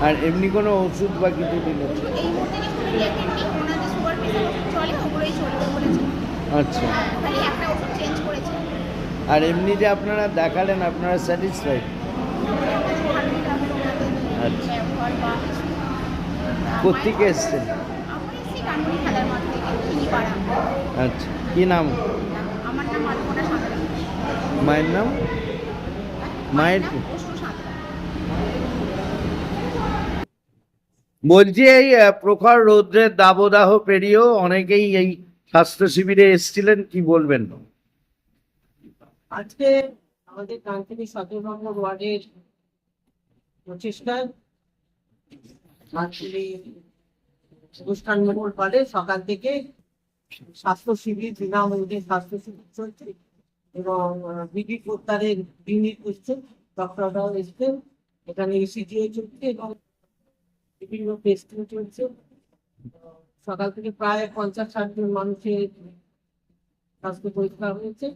আর এমনি কোনো ওষুধ বা কিছু দিল আচ্ছা। আর এমনি যে আপনারা দেখালেন আপনারা স্যাটিসফাইড আচ্ছা। কোত্থেকে এসছেন? আচ্ছা। কি নাম? মায়ের নাম? মায়ের নাম অশ্রু সাঁতরা বলছি, এই প্রখর রৌদ্রের দাবদাহ পেরিয়েও অনেকেই এই স্বাস্থ্য শিবিরে এসেছিলেন, কি বলবেন? আজকে আমাদের কান্তিনী সতেরো নম্বর ওয়ার্ডের প্রচেষ্টায় আজকে অনুষ্ঠান মহল পরে সকাল থেকে স্বাস্থ্য শিবির বিনামূল্যে স্বাস্থ্য শিবির চলছে এবং বিডি কোত্তারের বিনি করছে ডক্টররাও এসছেন। এখানে ইসিজিও চলছে এবং বিভিন্ন চলছে। সকাল থেকে প্রায় পঞ্চাশ ষাট জন মানুষের স্বাস্থ্য পরীক্ষা হয়েছে।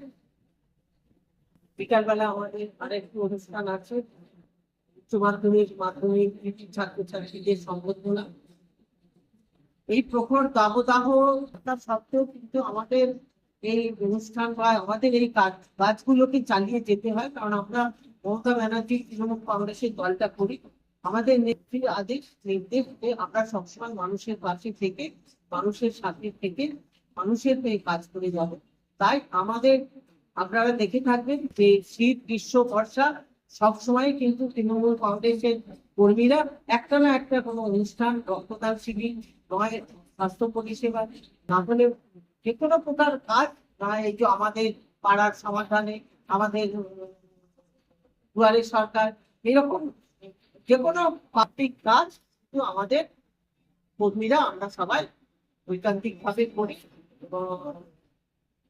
বিকালবেলা আমাদের আরেকটি অনুষ্ঠান আছে। উচ্চ মাধ্যমিক মাধ্যমিক ছাত্রছাত্রীদের সম্বর্ধনা এই প্রখর দাবদাহ তার সত্ত্বেও কিন্তু আমাদের এই অনুষ্ঠান বা আমাদের এই কাজ কাজগুলোকে চালিয়ে যেতে হয়। কারণ আমরা মমতা ব্যানার্জি তৃণমূল কংগ্রেসের দলটা করি। আমাদের নেত্রীর আদেশ নির্দেশ যে আমরা সবসময় মানুষের পাশে থেকে মানুষের সাথে থেকে মানুষের হয়ে কাজ করে যাব। তাই আমাদের আপনারা দেখে থাকবেন যে শীত গ্রীষ্ম বর্ষা সবসময় কিন্তু তৃণমূল কংগ্রেসের কর্মীরা একটা না একটা কোনো অনুষ্ঠান রক্তদান শিবির নয় স্বাস্থ্য পরিষেবা না হলে যে কোনো প্রকার কাজ না এই যে আমাদের পাড়ার সমাধানে আমাদের উম, দুয়ারে সরকার এরকম যে কোনো পাবলিক কাজ আমাদের কর্মীরা, আমরা সবাই ঐকান্তিক ভাবে করি।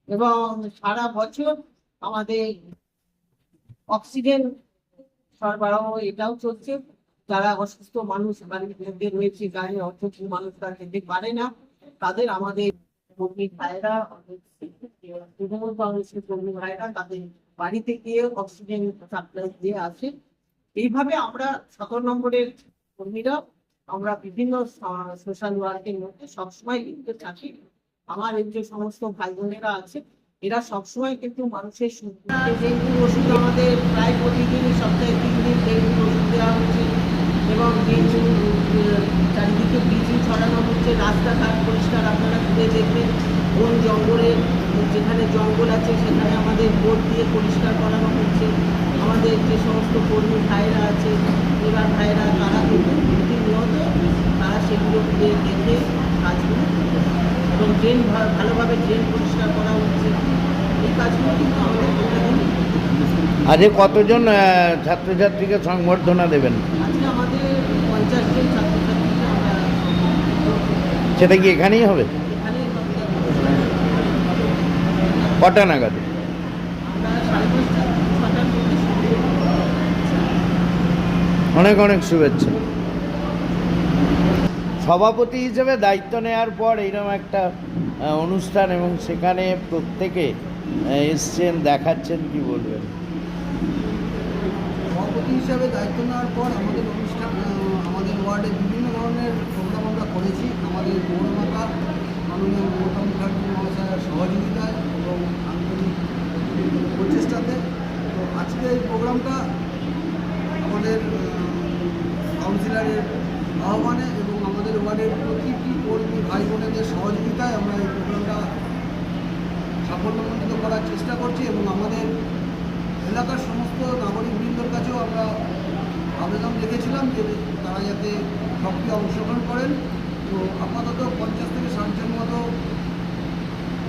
এবং সারা বছর আমাদের অক্সিজেন সরবরাহ এটাও চলছে। যারা অসুস্থ মানুষ মধ্যে রয়েছে গায়ে অসুস্থ মানুষ তারা যেতে পারে না। তাদের আমাদের কর্মী ভাইরা তৃণমূল কংগ্রেসের কর্মী ভাইরা তাদের বাড়িতে গিয়ে অক্সিজেন সাপ্লাই দিয়ে আসে। এইভাবে আমরা সতেরো নম্বরের কর্মীরা আমরা বিভিন্ন সোশ্যাল ওয়ার্কের মধ্যে সবসময় লিপ্ত থাকি। আমার এই যে সমস্ত ভাই বোনেরা আছে, এরা সবসময় কিন্তু মানুষের ডেঙ্গু ওষুধ আমাদের প্রায় প্রতিদিন সপ্তাহে তিন দিন ডেঙ্গু ওষুধ দেওয়া হচ্ছে এবং ডেঙ্গু চারিদিকে ব্লিচিং ছড়ানো হচ্ছে, রাস্তাঘাট পরিষ্কার আপনারা ঘুরে দেখবেন। বন জঙ্গলে, যেখানে জঙ্গল আছে সেখানে আমাদের বোট দিয়ে পরিষ্কার করানো হচ্ছে। আমাদের যে সমস্ত কর্মী ভাইরা আছে এবার ভাইরা তারা কিন্তু প্রতিনিয়ত তারা সেগুলো দেখে কাজগুলো এবং ড্রেন ভালোভাবে ড্রেন পরিষ্কার করা হচ্ছে। এই কাজগুলো কিন্তু আমাদের আজকে কতজন ছাত্রছাত্রীকে সংবর্ধনা দেবেন? আজকে আমাদের পঞ্চাশ জন ছাত্রছাত্রীকে সেটা কি এখানেই হবে? কটা নাগাদ? আমরা সাড়ে পাঁচটা ছটার মধ্যে শুরু করব। অনেক অনেক শুভেচ্ছা। সভাপতি হিসেবে দায়িত্ব নেওয়ার পর এইরকম একটা অনুষ্ঠান এবং সেখানে প্রত্যেকে এসছেন, দেখাচ্ছেন, কি বলবেন? সভাপতি হিসাবে দায়িত্ব নেওয়ার পর আমাদের অনুষ্ঠান আমাদের ওয়ার্ডে বিভিন্ন ধরনের প্রোগ্রাম আমরা করেছি। আমাদের পৌরমাতা মাননীয় মমতা মুখার্জি মহাশয়ের সহযোগিতায় এবং আন্তরিক প্রচেষ্টাতে। তো আজকে এই প্রোগ্রামটা আমাদের কাউন্সিলরের আহ্বানে এবং আমাদের ওয়ার্ডের প্রতিটি কর্মী ভাই বোনেদের সহযোগিতায় আমরা এই প্রোগ্রামটা সাফল্যমণ্ডিত করার চেষ্টা করছি এবং আমাদের এলাকার সমস্ত নাগরিকবৃন্দর কাছেও আমরা আবেদন রেখেছিলাম যে তারা যাতে সক্রিয় অংশগ্রহণ করেন। তো আপাতত পঞ্চাশ থেকে ষাটজন মতো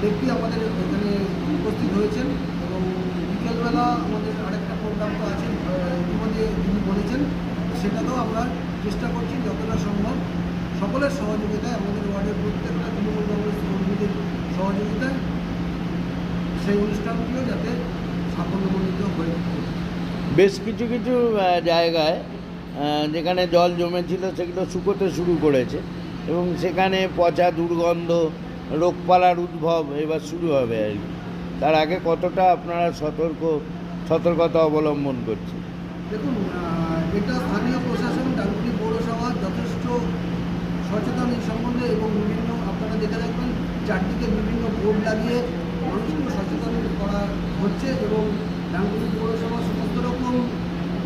ব্যক্তি আমাদের এখানে উপস্থিত হয়েছেন এবং বিকেলবেলা আমাদের আরেকটা প্রোগ্রাম তো আছে ইতিমধ্যে তিনি বলেছেন। সেটাতেও আমরা চেষ্টা করছি যতটা সম্ভব সকলের সহযোগিতায়, আমাদের ওয়ার্ডের প্রত্যেকটা তৃণমূল কংগ্রেস কর্মীদের সহযোগিতায় সেই অনুষ্ঠানগুলো যাতে সাফল্যমণ্ডিত হয়ে বেশ কিছু কিছু জায়গায় যেখানে জল জমেছিল সেগুলো শুকোতে শুরু করেছে এবং সেখানে পচা দুর্গন্ধ, রোগপালার উদ্ভব এবার শুরু হবে আর কি। তার আগে কতটা আপনারা সতর্ক, সতর্কতা অবলম্বন করছে দেখুন এটা স্থানীয় প্রশাসন ডানকুনি পৌরসভা যথেষ্ট সচেতন এই সম্বন্ধে এবং বিভিন্ন, আপনারা দেখে রাখবেন, চারদিকে বিভিন্ন বোর্ড লাগিয়ে মানুষকে সচেতন করা হচ্ছে এবং ডানকুনি পৌরসভা সমস্ত রকম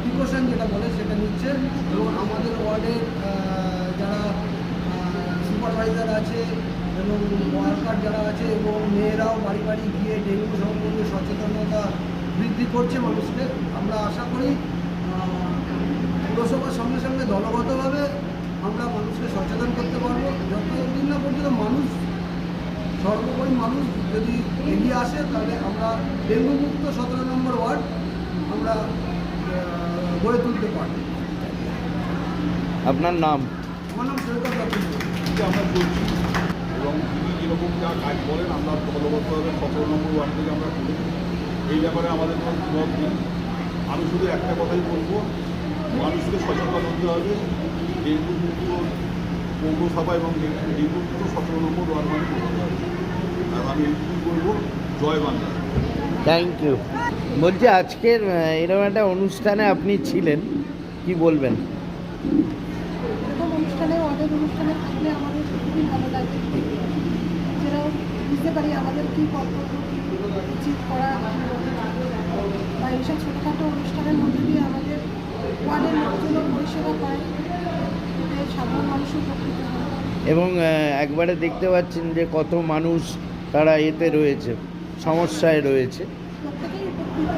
প্রিকশন যেটা বলে সেটা নিচ্ছে এবং আমাদের ওয়ার্ডের যারা সুপারভাইজার আছে এবং ওয়ার্কার যারা আছে এবং মেয়েরাও বাড়ি বাড়ি গিয়ে ডেঙ্গু সম্বন্ধে সচেতনতা বৃদ্ধি করছে মানুষকে, আমরা আশা করি পুরসভার সঙ্গে সঙ্গে দলগতভাবে আমরা মানুষকে সচেতন করতে পারব। যতদিন না পর্যন্ত মানুষ সর্বোপরি মানুষ যদি এগিয়ে আসে তাহলে আমরা ডেঙ্গু মুক্ত সতেরো নম্বর ওয়ার্ড আমরা গড়ে তুলতে পারব। আপনার নাম? আমার নাম সৈকত আমরা করছি। এবং তিনি যেরকম যা কাজ করেন আমরা দলবদ্ধভাবে সতেরো নম্বর ওয়ার্ড থেকে আমরা করি এই ব্যাপারে আমাদের কোনো দ্বিমত নেই। আমি শুধু একটা কথাই বলব মানুষকে সচেতন হতে হবে। ডেঙ্গু মুক্ত পৌরসভা এবং ডেঙ্গু মুক্ত সতেরো নম্বর ওয়ার্ড মানে করতে হবে। আর আমি এইটুকুই বলব জয় বাংলা। থ্যাংক ইউ বলছি আজকের এরকম একটা অনুষ্ঠানে আপনি ছিলেন কি বলবেন? এরকম অনুষ্ঠানে অনেক অনুষ্ঠানে থাকলে আমাদের খুবই ভালো লাগে। যেটা বুঝতে পারি আমাদের কী কর্তব্য উচিত করা। বা এইসব ছোটোখাটো অনুষ্ঠানের মধ্যে ওয়ার্ডের লোকজনও পরিষেবা পায়। এতে সাধারণ মানুষও উপকৃত হয়। এবং একবারে দেখতে পাচ্ছেন যে কত মানুষ তারা এতে রয়েছে সমস্যায় রয়েছে। প্রত্যেকেই উপকৃত।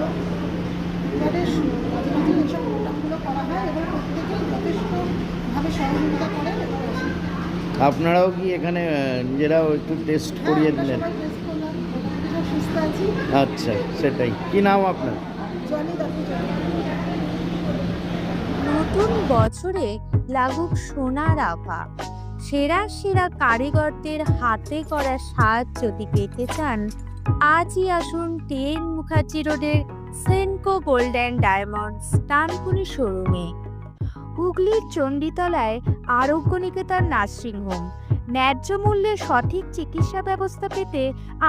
ওয়ার্ডের মাঝে মাঝে এইসব প্রোগ্রামগুলো করা হয় এবং প্রত্যেকেই যথেষ্টভাবে সহযোগিতা করেন আপনারাও কি এখানে নিজেরাও একটু টেস্ট হ্যাঁ, করিয়ে দিলেন? আচ্ছা সেটাই। কি নাম আপনার? নতুন বছরে লাগুক সোনার আভা। সেরা সেরা কারিগরদের হাতে করা সাজ যদি পেতে চান, আজই আসুন টেন মুখার্জি রোডের Senco gold and diamonds Dankuni শোরুমে। হুগলির চণ্ডীতলায় আরোগ্য নিকেতন নার্সিংহোম ন্যায্য মূল্যে সঠিক চিকিৎসা ব্যবস্থা পেতে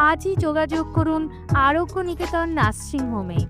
আজই যোগাযোগ করুন আরোগ্য নিকেতন নার্সিংহোমে